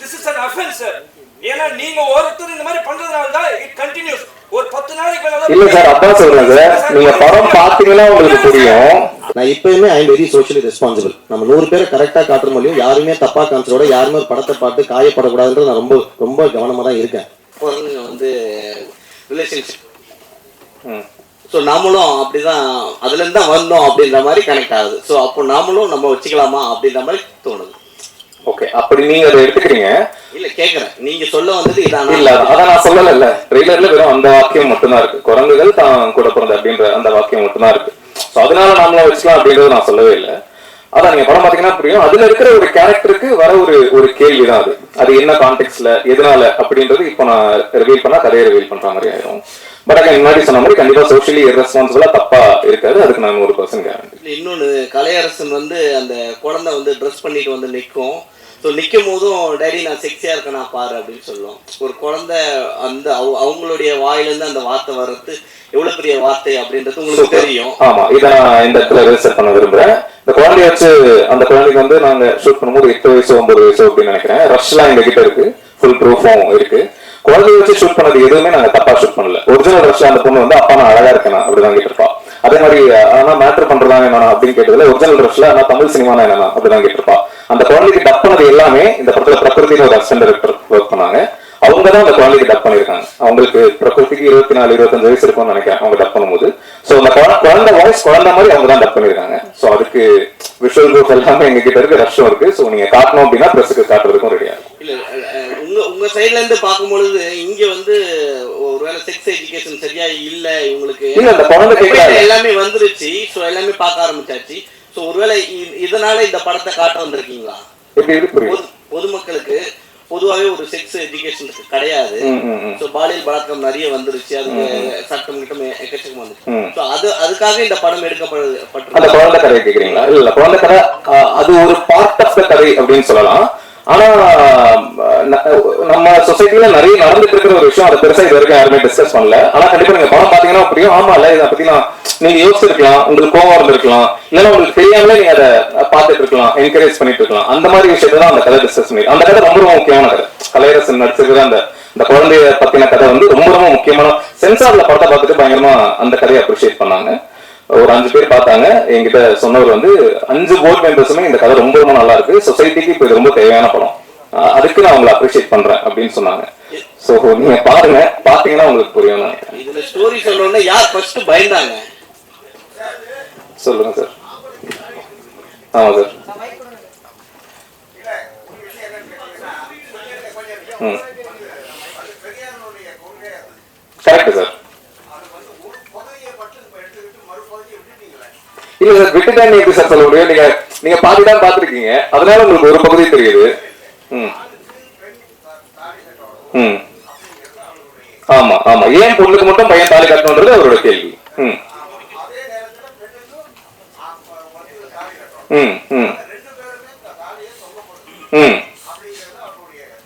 This is an offence sir ஏன்னா நீங்க ஒருத்தர் இந்த மாதிரி பண்றதுனால தான் இட் கண்டினியூஸ் ஒரு பத்து நாளைக்கு இல்ல சார் அதான் சொல்றேன் சார். நீங்க படம் பாத்தீங்கன்னா உங்களுக்கு புரியும். நான் இப்பயுமே ஐ வெரி சோஷியலி ரெஸ்பான்சிபிள் நம்ம நூறு பேரை கரெக்டா காட்டுற முடியும் யாருமே தப்பா காமிச்சோட யாருமே ஒரு படத்தை பார்த்து காயப்படக்கூடாதுன்றது நான் ரொம்ப ரொம்ப கவனமா தான் இருக்கேன். குழந்தைங்க வந்து ரிலேஷன்ஷிப். ஸோ நாமளும் அப்படிதான் அதுல இருந்து தான் வந்தோம் அப்படின்ற மாதிரி கனெக்ட் ஆகுது. ஸோ அப்போ நாமளும் நம்ம வச்சுக்கலாமா அப்படின்ற மாதிரி தோணுது ஓகே அப்படி நீங்க அதை எடுத்துக்கிறீங்க. இல்ல கேக்குறேன். நீங்க சொல்ல வந்தது இதானா? இல்ல அத நான் சொல்லல இல்ல ட்ரெய்லர்ல வெறும் அந்த வாக்கியம் மட்டும்தான் இருக்கு. குரங்குகள் தான் கூட பிறந்த அப்படின்ற அந்த வாக்கியம் மட்டும்தான் இருக்கு. சோ அதனால நாமளும் வச்சுக்கலாம் அப்படின்றது நான் சொல்லவே இல்லை. அதான் நீங்க படம் பாத்தீங்கன்னா புரியும். அதுல இருக்கிற ஒரு கேரக்டருக்கு வர ஒரு ஒரு கேள்விதான் அது. அது என்ன கான்டெக்ட்ல எதனால அப்படின்றது இப்போ நான் ரிவீல் பண்ணா கதையை ரிவீல் பண்ற மாதிரி ஆயிரும். பட் அங்க முன்னாடி சொன்ன மாதிரி கண்டிப்பா சோஷியலி ரெஸ்பான்சிபிளா தப்பா இருக்காது. அதுக்கு நான் ஒரு பர்சன்ட் கேரண்டி இன்னொன்னு கலையரசன் வந்து அந்த குழந்தை வந்து ட்ரெஸ் பண்ணிட்டு வந்து நிற்கும் ஸோ நிற்கும் போதும் டேடி நான் செக்ஸியா இருக்கேனா பாரு அப்படின்னு சொல்லும் ஒரு குழந்தை அந்த அவ- அவங்களுடைய வாயிலிருந்து அந்த வார்த்தை வர்றது எவ்வளவு பெரிய வார்த்தை அப்படின்றது உங்களுக்கு தெரியும். ஆமா இதை நான் இந்த இடத்துல ரெஜிஸ்டர் பண்ண விரும்புறேன். இந்த குழந்தைய வச்சு அந்த குழந்தைக்கு வந்து நாங்க ஷூட் பண்ணும்போது எட்டு வயசு ஒன்பது வயசு அப்படின்னு நினைக்கிறேன். ரஷ்லாம் எங்க கிட்ட இருக்கு. ஃபுல் ப்ரூஃபும் இருக்கு. குழந்தைய வச்சு ஷூட் பண்ணது எதுவுமே நாங்க தப்பா ஷூட் பண்ணல. ஒரிஜினல் ரஷ் அந்த பொண்ணு வந்து அப்பா நான் அழகா இருக்கேன் அப்படிதான் கேட்டிருப்பா அதே மாதிரி ஆனா மேட்டர் பண்றதா என்னன்னா அப்படின்னு கேட்டதுல ஒரிஜினல் ரஷ்ல ஆனா தமிழ் சினிமானா என்னன்னா அப்படிதான் கேட்டிருப்பா அந்த குழந்தைக்கு டப் பண்ணது எல்லாமே இந்த படத்துல பிரகிருதினு ஒரு அசன் டைரக்டர் ஒர்க் பண்ணாங்க. அவங்க தான் அந்த குழந்தைக்கு டப் பண்ணிருக்காங்க அவங்களுக்கு பிரகிருதிக்கு இருபத்தி நாலு இருபத்தஞ்சு வயசு இருக்கும்னு நினைக்கிறேன் அவங்க டப் பண்ணும்போது. சோ அந்த குழந்தை வாய்ஸ் குழந்தை மாதிரி அவங்க தான் டப் பண்ணிருக்காங்க சோ அதுக்கு விஷுவல் ப்ரூஃப் எல்லாமே எங்க கிட்ட இருக்கு ரஷ்ஷும் இருக்கு. சோ நீங்க காட்டணும் அப்படின்னா பிரஸுக்கு காட்டுறதுக்கும் ரெடியா இருக்கும். உங்க உங்க சைடுல இருந்து பார்க்கும்பொழுது இங்க வந்து ஒருவேளை செக்ஸ் எஜுகேஷன் சரியா இல்ல இவங்களுக்கு. எல்லாமே வந்துருச்சு. சோ எல்லாமே பார்க்க ஆரம்பிச்சாச்சு. சோ ஒருவேளை இதனால இந்த படத்தை காட்ட வந்திருக்கீங்களா? பொதுமக்களுக்கு பொதுவாகவே ஒரு செக்ஸ் எஜுகேஷன் கிடையாது. சோ பாலியல் பலாத்காரம் நிறைய வந்துருச்சு. அதுக்கு சட்டம் கிட்டம் எக்கச்சக்கம் வந்துச்சு. அது அதுக்காக இந்த படம் அந்த எடுக்கப்பட்டு குழந்தை கதை கேக்குறீங்களா இல்ல குழந்தை கதை அது ஒரு பார்ட் ஆஃப் த கதை அப்படின்னு சொல்லலாம். ஆனா நம்ம சொசைட்டில நிறைய நடந்துட்டு இருக்கிற ஒரு விஷயம் அதை பெருசா இது வரைக்கும் யாருமே டிஸ்கஸ் பண்ணல. ஆனா கண்டிப்பா நீங்க படம் பாத்தீங்கன்னா புரியும் ஆமா இல்ல இதை பத்தி நான் நீங்க யோசிச்சிருக்கலாம் உங்களுக்கு கோவம் இருந்திருக்கலாம். இல்லைன்னா உங்களுக்கு தெரியாமலே நீங்க அதை பார்த்துட்டு இருக்கலாம் என்கரேஜ் பண்ணிட்டு இருக்கலாம். அந்த மாதிரி விஷயத்தை தான் அந்த கதை டிஸ்கஸ் பண்ணி அந்த கதை ரொம்ப ரொம்ப முக்கியமான கதை. கலையரசன் நடிச்சிருக்கிற அந்த இந்த குழந்தைய பத்தின கதை வந்து ரொம்ப ரொம்ப முக்கியமான சென்சார்ல படத்தை பார்த்துட்டு பயங்கரமா அந்த கதையை அப்ரிஷியேட் பண்ணாங்க. ஒரு அஞ்சு பேர் பார்த்தாங்க. என்கிட்ட சொன்னவர் வந்து அஞ்சு போர்ட் மெம்பர்ஸுமே இந்த கதை ரொம்ப ரொம்ப நல்லா இருக்கு. சொசைட்டிக்கு இப்போ இது ரொம்ப தேவையான படம். அதுக்கு நான் உங்களை அப்ரிஷியேட் பண்றேன் அப்படின்னு சொன்னாங்க. சோ நீங்க பாருங்க பாத்தீங்கன்னா உங்களுக்கு புரியும் இதுல ஸ்டோரி சொல்றோம்னா யார் ஃபர்ஸ்ட் பயந்தாங்க? சொல்லுங்க சார் ஆமா சார் கரெக்ட் சார் இல்ல சார் விட்டுட்டேன் சார் சொல்ல முடியும்? நீங்க நீங்க பாதி தான் பாத்திருக்கீங்க அதனால உங்களுக்கு ஒரு பகுதி தெரியுது. ம். ஆமா ஆமா. ஏன் பொண்ணுக்கு மட்டும் பையன் தாலி கட்டணுன்றது அவரோட கேள்வி. ம். ம் ம். ம்.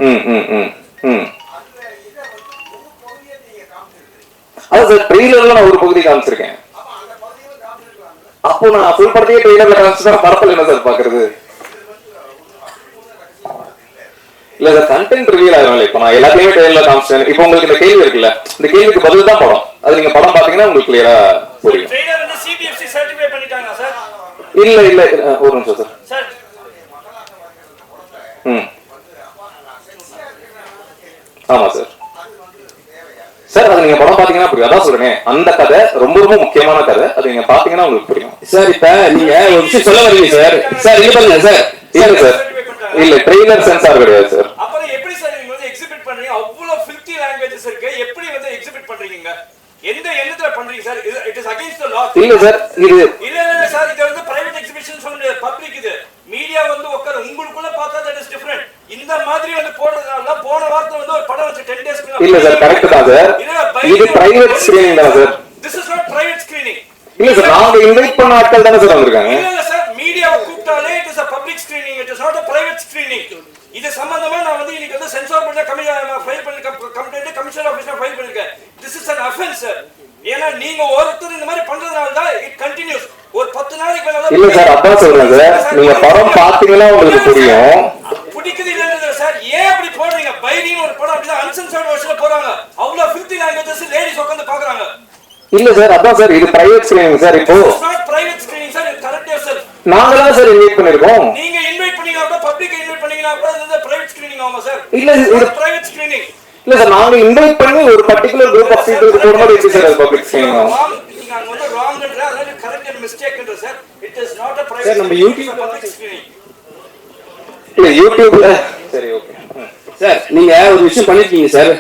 ம் ம் ம் ம். அதான் சார் ட்ரெய்லர்ல நான் ஒரு பகுதி காமிச்சிருக்கேன். அப்போ நான் ஃபுல் படத்தையே ட்ரெய்லர்ல காமிச்சுதான் படத்துல என்ன சார் பாக்குறது இல்ல சார் கண்டென்ட் ரிவீல் ஆகும் இப்போ நான் எல்லாத்தையுமே ட்ரெய்லர்ல காமிச்சேன் இப்போ உங்களுக்கு இந்த கேள்வி இருக்குல்ல இந்த கேள்விக்கு பதில் தான் படம். அது நீங்க படம் பாத்தீங்கன்னா உங்களுக்கு கிளியரா புரியும். ட்ரெய்லர் வந்து சிபிஎஃப்சி சர்டிஃபை பண்ணிட்டாங்க சார் இல்ல இல்ல ஒரு நிமிஷம் சார் சார் ம். ஆமா சார் சார் அது நீங்க படம் பாத்தீங்கன்னா புரியும். அதான் சொல்றேன் அந்த கதை ரொம்ப ரொம்ப முக்கியமான கதை. அது நீங்க பாத்தீங்கன்னா உங்களுக்கு புரியும். சார் இப்ப நீங்க ஒரு விஷயம் சொல்ல வரீங்க சார் சார் இங்க பாருங்க சார் இல்ல சார் இல்ல ட்ரெய்லர் சென்சார் கிடையாது சார் அப்புறம் எப்படி சார் நீங்க வந்து எக்ஸிபிட் பண்றீங்க அவ்வளவு 50 லாங்குவேஜஸ் இருக்கு. எப்படி வந்து எக்ஸிபிட் பண்றீங்க? எந்த எண்ணத்துல பண்றீங்க sir it is against the law இல்ல சார் இது இல்ல இல்ல சார் இது வந்து பிரைவேட் எக்ஸிபிஷன் சொல்ல முடியாது பப்ளிக் இது. மீடியா வந்து உட்கார. உங்களுக்குள்ள பார்த்தா தட் இஸ் டிஃபரெண்ட் இந்த மாதிரி வந்து போடுறதுனால தான் போன வாரத்துல வந்து ஒரு படம் வச்சு 10 டேஸ்க்கு இல்ல சார் கரெக்ட் தான் சார் இது பிரைவேட் ஸ்கிரீனிங் தானே sir this is not private screening இல்ல சார் நாங்க இன்வைட் பண்ண ஆட்கள் தானே சார் வந்திருக்காங்க. இல்ல இல்ல சார் மீடியாவை கூப்பிட்டாலே it is a public screening. It is not a private screening. இது சம்பந்தமா நான் வந்து இன்னைக்கு வந்து சென்சார் பண்ண கமிஷன் ஃபைல் பண்ணி கமிஷனர் ஆபீஸ்ல ஃபைல் பண்ணிருக்கேன். This is offense. சார் ஏன்னா நீங்க ஒருத்தர் இந்த மாதிரி பண்றதுனால தான் இட் கண்டினியூஸ் ஒரு பத்து நாளைக்கு மேல இல்ல சார் அதான் சொல்றேன் சார். நீங்க படம் பாத்தீங்கன்னா உங்களுக்கு புரியும். பிடிக்குது இல்லைன்றது சார் ஏன் அப்படி டைரின்னு ஒரு படம் அப்படிதான் அன்சென்சர்ட் வருஷன்ல போறாங்க அவ்வளவு ஃபிஃப்டி லாங்குவேஜஸ் லேடிஸ் உட்காந்து பாக்குறாங்க. இல்ல சார் அதான் சார் இது பிரைவேட் ஸ்கிரீனிங் சார் இப்போ. Private screening sir correct self நாங்க தான் சார் இன்வைட் பண்ணிருக்கோம். நீங்க இன்வைட் பண்ணீங்கன்னா பப்ளிக் இன்வைட் பண்ணீங்கன்னா பிரைவேட் ஸ்கிரீனிங் ஆமா சார்? இல்ல, இது- பிரைவேட் ஸ்கிரீனிங் இல்ல சார் நாங்க இன்வைட் பண்ணி ஒரு பர்டிகுலர் குரூப் ஆஃப் பீப்புளுக்கு போடும்போது எப்படி சார் அது பப்ளிக் மிஸ்டேக்ன்ற சார் நம்ம ஸ்கிரீனிங் இல்ல யூடியூப்ல சரி ஓகே சார் நீங்க ஒரு விஷயம் பண்ணிருக்கீங்க சார்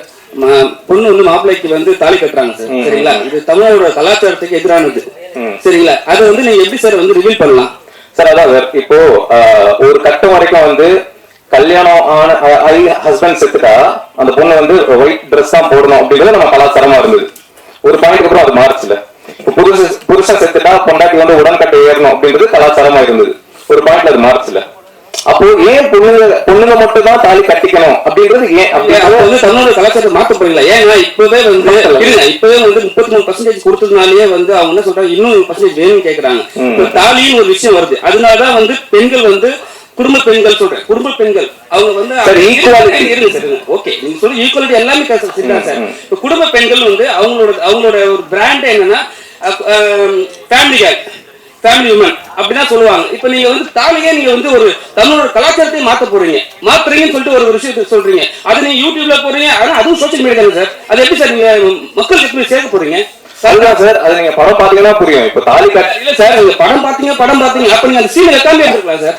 பொண்ணு வந்து மாப்பிள்ளைக்கு வந்து தாலி கட்டுறாங்க சார் சரிங்களா? இது தமிழோட கலாச்சாரத்துக்கு எதிரானது. சரிங்களா? அதை வந்து நீங்க எப்படி சார் வந்து ரிவீல் பண்ணலாம்? சார் அதான் சார் இப்போ ஒரு கட்டம் வரைக்கும் வந்து கல்யாணம் ஆன ஹஸ்பண்ட் செத்துட்டா அந்த பொண்ணு வந்து ஒயிட் ட்ரெஸ் தான் போடணும் அப்படிங்கிறது நம்ம கலாச்சாரமா இருந்தது. ஒரு பாயிண்ட்க்கு அப்புறம் அது மாறுச்சுல புருஷ புருஷன் செத்துட்டா பொண்டாட்டி வந்து உடன்கட்டை ஏறணும் அப்படின்றது கலாச்சாரமா இருந்தது. ஒரு பாயிண்ட்ல அது மாறுச்சுல அப்போ ஏன் பொண்ணுங்க பொண்ணுங்க மட்டும் தான் தாலி கட்டிக்கணும் அப்படின்றது ஏன் வந்து தமிழோட கலாச்சாரத்தை மாத்த போறீங்களா? ஏன்னா இப்பவே வந்து இப்பவே வந்து முப்பத்தி மூணு பர்சன்டேஜ் கொடுத்ததுனாலயே வந்து அவங்க என்ன சொல்றாங்க இன்னும் பர்சன்டேஜ் வேணும்னு கேக்குறாங்க. தாலின்னு ஒரு விஷயம் வருது. அதனாலதான் வந்து பெண்கள் வந்து குடும்ப பெண்கள் சொல்றேன். குடும்ப பெண்கள். அவங்க வந்து equality. இருங்க ஓகே நீங்க சொல்ற ஈக்குவாலிட்டி எல்லாமே சரிதான் சார். இப்ப குடும்ப பெண்கள் வந்து அவங்களோட அவங்களோட ஒரு பிராண்ட் என்னன்னா ஃபேமிலி கேர் ஃபேமிலி உமன் அப்படிதான் சொல்லுவாங்க. இப்போ நீங்க வந்து தாலியே நீங்க வந்து ஒரு தமிழோட கலாச்சாரத்தையும் மாத்த போறீங்க. மாத்துறீங்கன்னு சொல்லிட்டு ஒரு விஷயத்தை சொல்றீங்க. அது நீங்க யூடியூப்ல போறீங்க ஆனா அதுவும் சோஷியல் மீடியா சார். அது எப்படி சார் நீங்க மக்களுக்கு எப்படி சேர்க்க போறீங்க? அதுதான் சார் அது நீங்க படம் பாத்தீங்கன்னா புரியும். இப்போ தாலி இல்ல சார் நீங்க படம் பாத்தீங்க படம் பாத்தீங்க அப்ப நீங்க அந்த சீன் வைக்காம எடுத்துக்கலாம் சார்.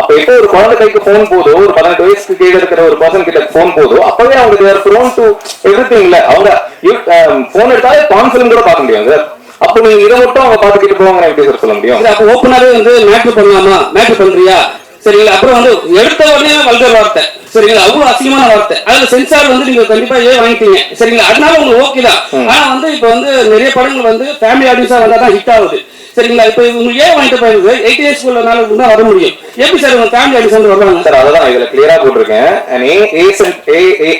அப்ப எப்போ ஒரு குழந்தை கைக்கு போன் போதோ ஒரு பதினெட்டு வயசுக்கு கீழே இருக்கிற ஒரு பர்சன் கிட்ட போன் போதோ அப்பவே அவங்க தேர் ப்ரோன் டு எவ்ரிதிங் இல்ல அவங்க போன் எடுத்தாலே பான் ஃபிலிம் கூட பார்க்க முடியும் சார். அப்போ நீங்க இதை மட்டும் அவங்க பாத்துக்கிட்டு போவாங்க எப்படி சார் சொல்ல முடியும்? அப்போ அப்ப ஓப்பனாவே வந்து மேட்ரு பண்ணலாமா? மேட்ரு பண்றியா? சரிங்களா? அப்புறம் வந்து எடுத்த உடனே வல்கர் வார்த்தை. சரிங்களா? அவ்வளவு அசிங்கமான வார்த்தை. அதுல சென்சார் வந்து நீங்க கண்டிப்பா ஏ வாங்கிட்டீங்க. சரிங்களா? அதனால உங்களுக்கு ஓகே தான். ஆனா வந்து இப்ப வந்து நிறைய படங்கள் வந்து ஃபேமிலி ஆடியன்ஸா வந்தா தான் ஹிட் ஆகுது. சரிங்களா? இப்ப உங்களுக்கு ஏன் வாங்கிட்டு போயிருது எயிட் இயர்ஸ் நாள் தான் வர முடியும். எப்படி சார் உங்க ஃபேமிலி ஆடியன்ஸ் வந்து வருவாங்க? சார் அததான் இதுல கிளியரா போட்டிருக்கேன்.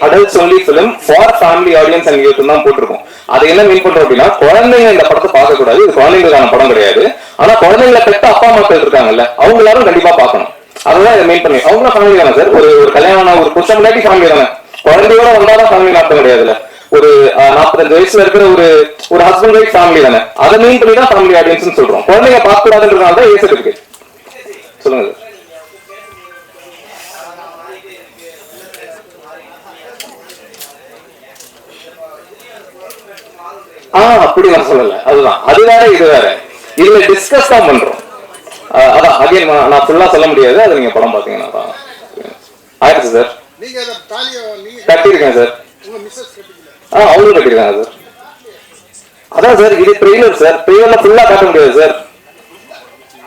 Adults only film for family audience and youth தான் போட்டிருக்கோம். அது என்ன மீன் பண்றோம் அப்படின்னா குழந்தைங்க இந்த படத்தை பார்க்க கூடாது இது குழந்தைங்களுக்கான படம் கிடையாது. ஆனா குழந்தைங்களை பெற்ற அப்பா அம்மாக்கள் இருக்காங்கல்ல அவங்க எல்லாரும் கண்டிப்பா பார்க்கணும். அதுதான் இதை மெயின் பண்ணி அவங்களும் ஃபேமிலி தானே சார் ஒரு ஒரு கல்யாணம் ஒரு புருஷன் முன்னாடி ஃபேமிலி தானே? குழந்தையோட வந்தாலும் ஃபேமிலி நாட்டம் கிடையாதுல்ல ஒரு நாற்பத்தஞ்சு வயசுல இருக்கிற ஒரு ஒரு ஹஸ்பண்ட் ஒய்ஃப் ஃபேமிலி தானே? அதை மெயின் பண்ணி தான் ஃபேமிலி ஆடியன்ஸ் சொல்றோம். குழந்தைங்க பார்க்க கூடாதுன்றதுனால தான் ஏசு இருக்கு சொல்லுங்க சார் ஆ அப்படி நான் சொல்லல. அதுதான். அது வேற இது வேற. இதுல டிஸ்கஸ் தான் பண்றோம். அதான் அகைன் நான் ஃபுல்லா சொல்ல முடியாது. அது நீங்க படம் பாத்தீங்கன்னா தான். ஆயிடுச்சு சார் நீங்க அந்த தாலியை நீங்க கட்டியிருக்கேன் சார் உங்க மிஸ்ஸஸ் கட்டிக்கல. ஆ அவங்களும் கட்டியிருக்காங்க சார் அதான் சார் இது ட்ரெய்லர் சார் ட்ரெய்லர்ல ஃபுல்லா காட்ட முடியாது சார்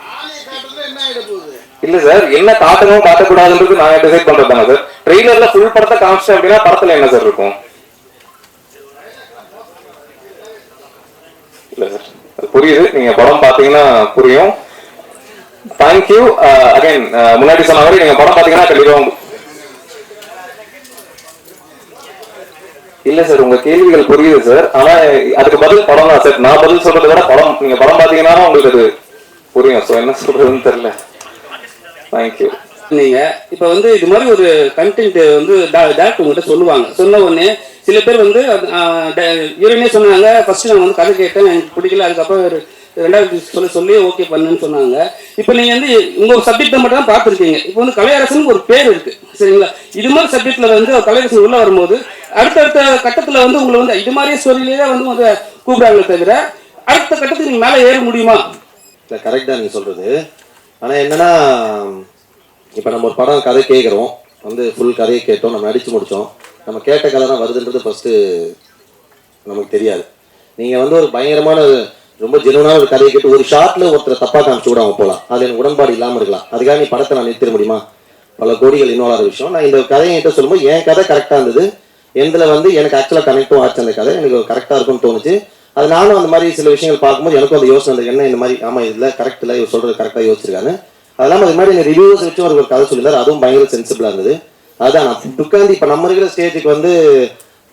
தாலியை காட்டுறதுல என்ன ஆயிட போகுது? இல்ல சார் என்ன காட்டணும் காட்டக்கூடாதுன்றது நான் டிசைட் பண்றது தானே சார் ட்ரெய்லர்ல ஃபுல் படத்தை காமிச்சிட்டேன் அப்படின்னா படத்துல என்ன சார் இருக்கும்? இல்ல சார் அது புரியுது. நீங்க படம் பாத்தீங்கன்னா புரியும். தேங்க்யூ அகைன் uh, uh, முன்னாடி சொன்ன மாதிரி நீங்க படம் பாத்தீங்கன்னா கண்டிப்பா இல்ல சார் உங்க கேள்விகள் புரியுது சார். ஆனா அதுக்கு பதில் படம் தான் சார். நான் பதில் சொல்றதை விட படம் நீங்க படம் பாத்தீங்கன்னா உங்களுக்கு அது புரியும். சோ என்ன சொல்றதுன்னு தெரியல. தேங்க்யூ நீங்க இப்ப வந்து இது மாதிரி ஒரு கண்டென்ட் வந்து டேரக்டர் உங்ககிட்ட சொல்லுவாங்க. சொன்ன உடனே சில பேர் வந்து ஹீரோயினே சொன்னாங்க? ஃபர்ஸ்ட் நான் வந்து கதை கேட்டேன். எனக்கு பிடிக்கல. அதுக்கப்புறம் ரெண்டாவது சொல்ல சொல்லி ஓகே பண்ணுன்னு சொன்னாங்க. இப்போ நீங்கள் வந்து உங்கள் சப்ஜெக்ட்டை மட்டும் தான் பார்த்துருக்கீங்க. இப்போ வந்து கலையரசனுக்கு ஒரு பேர் இருக்குது சரிங்களா? இது மாதிரி சப்ஜெக்டில் வந்து கலையரசன் உள்ளே வரும்போது அடுத்தடுத்த கட்டத்தில் வந்து உங்களை வந்து இது மாதிரி தான் வந்து உங்களை கூப்பிடாங்களே தவிர அடுத்த கட்டத்துக்கு நீங்கள் மேலே ஏற முடியுமா? இல்லை கரெக்ட் தான் நீங்கள் சொல்கிறது ஆனால் என்னென்னா இப்போ நம்ம ஒரு படம் கதை கேட்குறோம் வந்து ஃபுல் கதையை கேட்டோம் நம்ம அடித்து முடித்தோம் நம்ம கேட்ட கதை தான் வருதுன்றது ஃபஸ்ட்டு நமக்கு தெரியாது. நீங்கள் வந்து ஒரு பயங்கரமான ரொம்ப ஜெனுவனான ஒரு கதையை கேட்டு ஒரு ஷார்ட்ல ஒருத்தரை தப்பாக காமிச்சு கூட அவன் போகலாம் அது எனக்கு உடன்பாடு இல்லாமல் இருக்கலாம். அதுக்காக நீ படத்தை நான் நிறுத்திட முடியுமா? பல கோடிகள் இன்வால்வ் ஆகிற விஷயம். நான் இந்த கதையை என்கிட்ட சொல்லும்போது என் கதை கரெக்டாக இருந்தது. எந்தில் வந்து எனக்கு ஆக்சுவலாக கனெக்டும் ஆச்சு அந்த கதை. எனக்கு கரெக்டாக இருக்கும்னு தோணுச்சு. அது நானும் அந்த மாதிரி சில விஷயங்கள் பார்க்கும்போது எனக்கும் அந்த யோசனை இருந்தது என்ன இந்த மாதிரி? ஆமா இதுல கரெக்ட் இல்லை. இவர் சொல்றது கரெக்டாக யோசிச்சிருக்காங்க அது இல்லாமல் அது மாதிரி ரிவ்யூஸ் வச்சு ஒரு கதை சொல்லியிருந்தாரு. அதுவும் பயங்கர சென்சிபிளா இருந்தது. அதான் நான் உட்காந்து இப்போ நம்ம இருக்கிற ஸ்டேஜுக்கு வந்து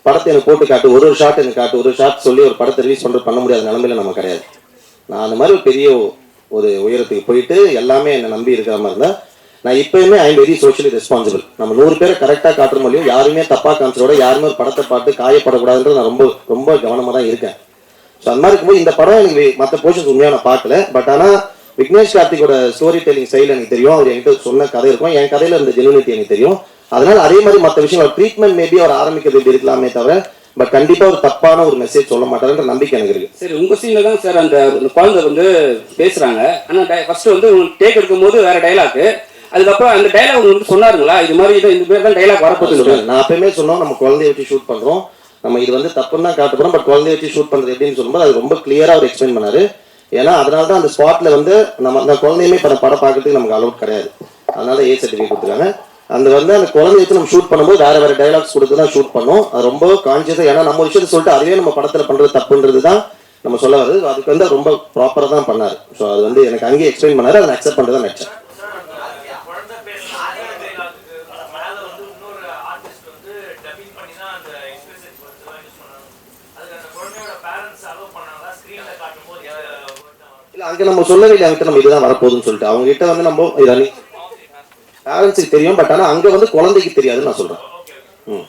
படத்தை எனக்கு போட்டு காட்டு ஒரு ஒரு ஷாட் எனக்கு காட்டு ஒரு ஷாட் சொல்லி ஒரு படத்தை ரிலீஸ் பண்ணுறது பண்ண முடியாத நிலமையில நம்ம கிடையாது. நான் அந்த மாதிரி ஒரு பெரிய ஒரு உயரத்துக்கு போயிட்டு எல்லாமே என்னை நம்பி இருக்கிற மாதிரி இருந்தா நான் இப்பயுமே ஐ வெரி சோஷியலி ரெஸ்பான்சிபிள் நம்ம நூறு பேரை கரெக்டாக காட்டுற முடியும் யாருமே தப்பாக காமிச்சதோட யாருமே ஒரு படத்தை பார்த்து காயப்படக்கூடாதுன்றது நான் ரொம்ப ரொம்ப கவனமாக தான் இருக்கேன். ஸோ அந்த மாதிரி இருக்கும்போது இந்த படம் எனக்கு மற்ற போர்ஷன்ஸ் உண்மையாக நான் பார்க்கல. பட் ஆனால் விக்னேஷ் கார்த்திகோட ஸ்டோரி டெல்லிங் ஸ்டைல் எனக்கு தெரியும். அவர் என்கிட்ட சொன்ன கதை இருக்கும். என் கதையில இருந்த ஜெனுனிட்டி எனக்கு தெரியும். அதனால அதே மாதிரி மற்ற விஷயம் ட்ரீட்மெண்ட் மேபி அவர் ஆரம்பிக்கிறது இப்படி இருக்கலாமே தவிர பட் கண்டிப்பா ஒரு தப்பான ஒரு மெசேஜ் சொல்ல மாட்டாருன்ற நம்பிக்கை எனக்கு இருக்கு. சரி உங்க சீன்ல தான் சார் அந்த குழந்தை வந்து பேசுறாங்க. ஆனா ஃபர்ஸ்ட் வந்து டேக் எடுக்கும்போது வேற டைலாக் அதுக்கப்புறம் அந்த டைலாக் வந்து சொன்னாருங்களா? இது மாதிரி இது இந்த பேர் தான் டைலாக் வரப்போகுது. நான் அப்பயுமே சொன்னோம் நம்ம குழந்தைய வச்சு ஷூட் பண்றோம். நம்ம இது வந்து தப்புன்னு தான் காட்டுறோம் பட் குழந்தைய வச்சு ஷூட் பண்றது எப்படின்னு சொல்லும்போது அது ரொம்ப கிளியரா அவர் எக்ஸ்பிளைன் பண்ணாரு. ஏன்னா அதனால தான் அந்த ஸ்பாட்ல வந்து நம்ம அந்த குழந்தையுமே இப்ப படம் பார்க்கறதுக்கு நமக்கு அலௌட் கிடையாது. அதனால ஏ சர்டிஃபிகேட் கொடுத்துருக்காங்க. அந்த வந்து அந்த குழந்தைக்கு நம்ம ஷூட் பண்ணும்போது வேற வேற டைலாக்ஸ் கொடுத்து தான் ஷூட் பண்ணோம். அது ரொம்ப கான்சியஸா ஏன்னா நம்ம ஒரு விஷயத்தை சொல்லிட்டு அதுவே நம்ம படத்துல பண்றது தப்புன்றது தான் நம்ம சொல்ல வருது அதுக்கு வந்து ரொம்ப ப்ராப்பரா தான் பண்ணாரு. ஸோ அது வந்து எனக்கு அங்கேயே எக்ஸ்பிளைன் பண்ணாரு. அதை அக்செப்ட் பண்ணுறதா நினைச்சேன் தான் அதுக்கு தான் அங்க நம்ம சொல்லவே இல்லை. அங்கிட்ட நம்ம இதுதான் வரப்போகுதுன்னு சொல்லிட்டு. அவங்க கிட்ட வந்து நம்ம இதை பேரண்ட்ஸுக்கு தெரியும் பட் ஆனா அங்க வந்து குழந்தைக்கு தெரியாதுன்னு நான் சொல்றேன். ம்.